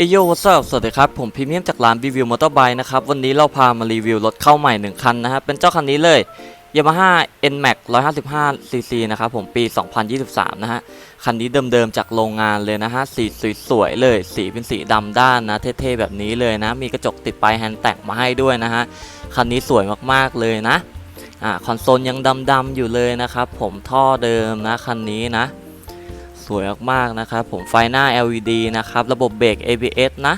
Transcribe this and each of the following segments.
เอโยวัสดุสวัสดีครับ ผมพรีเมียมจากร้านรีวิวมอเตอร์ไบค์นะครับ วันนี้เราพามารีวิวรถเข้าใหม่ 1 คันนะฮะ เป็นเจ้าคันนี้เลย Yamaha NMAX 155cc นะครับผมปี 2023 นะฮะ คันนี้เดิมๆจากโรงงานเลยนะฮะ สีสวยๆเลย สีเป็นสีดำด้านนะ เท่ๆแบบนี้เลยนะ มีกระจกติดปลายแฮนด์แตกมาให้ด้วยนะฮะ คันนี้สวยมากๆเลยนะ อ่า คอนโซลยังดำๆอยู่เลยนะครับผมท่อเดิมนะคันนี้นะ สวยมากๆนะครับผมไฟหน้า LED นะครับระบบเบรก ABS นะ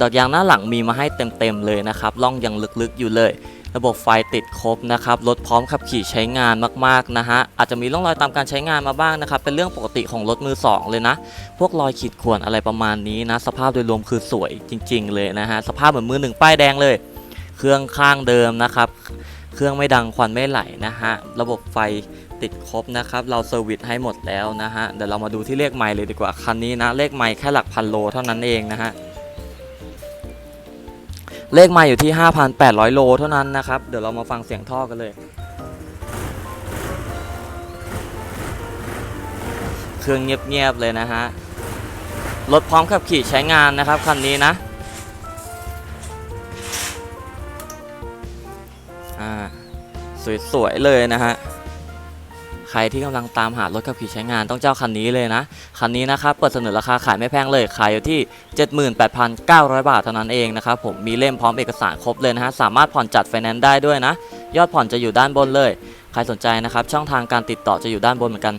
ดอกยางหน้าหลังมีมาให้เต็มๆเลยนะครับล่องยังลึกๆอยู่เลย ระบบไฟติดครบนะครับรถพร้อมขับขี่ใช้งานมากๆนะฮะอาจจะมีร่องรอยตามการใช้งานมาบ้างนะครับเป็นเรื่องปกติของรถมือสองเลยนะ พวกรอยขีดข่วนอะไรประมาณนี้นะ สภาพโดยรวมคือสวยจริง ๆ เลยนะฮะสภาพเหมือนมือหนึ่งป้ายแดงเลย เครื่องข้างเดิมนะครับ เครื่องไม่ดังควันไม่ไหลนะฮะ ระบบไฟติดครบนะครับ เราเซอร์วิสให้หมดแล้วนะฮะ เดี๋ยวเรามาดูที่เลขไมล์เลยดีกว่า คันนี้นะ เลขไมล์แค่หลักพันโลเท่านั้นเองนะฮะ เลขไมล์อยู่ที่ 5,800 โลเท่านั้นนะครับ เดี๋ยวเรามาฟังเสียงท่อกันเลย เครื่องเงียบๆเลยนะฮะ รถพร้อมขับขี่ใช้งานนะครับคันนี้นะ อ่าสวยๆเลยนะฮะใครที่กำลังตามหารถขับขี่ใช้งานต้องเจ้าคันนี้เลยนะ คันนี้นะครับเปิดเสนอราคาขายไม่แพงเลย ขายอยู่ที่ 78,900 บาทเท่านั้นเองนะครับผมมีเล่มพร้อมเอกสารครบเลยนะฮะสามารถผ่อนจัดไฟแนนซ์ได้ด้วยนะ ยอดผ่อนจะอยู่ด้านบนเลย ใครสนใจนะครับช่องทางการติดต่อจะอยู่ด้านบนเหมือนกัน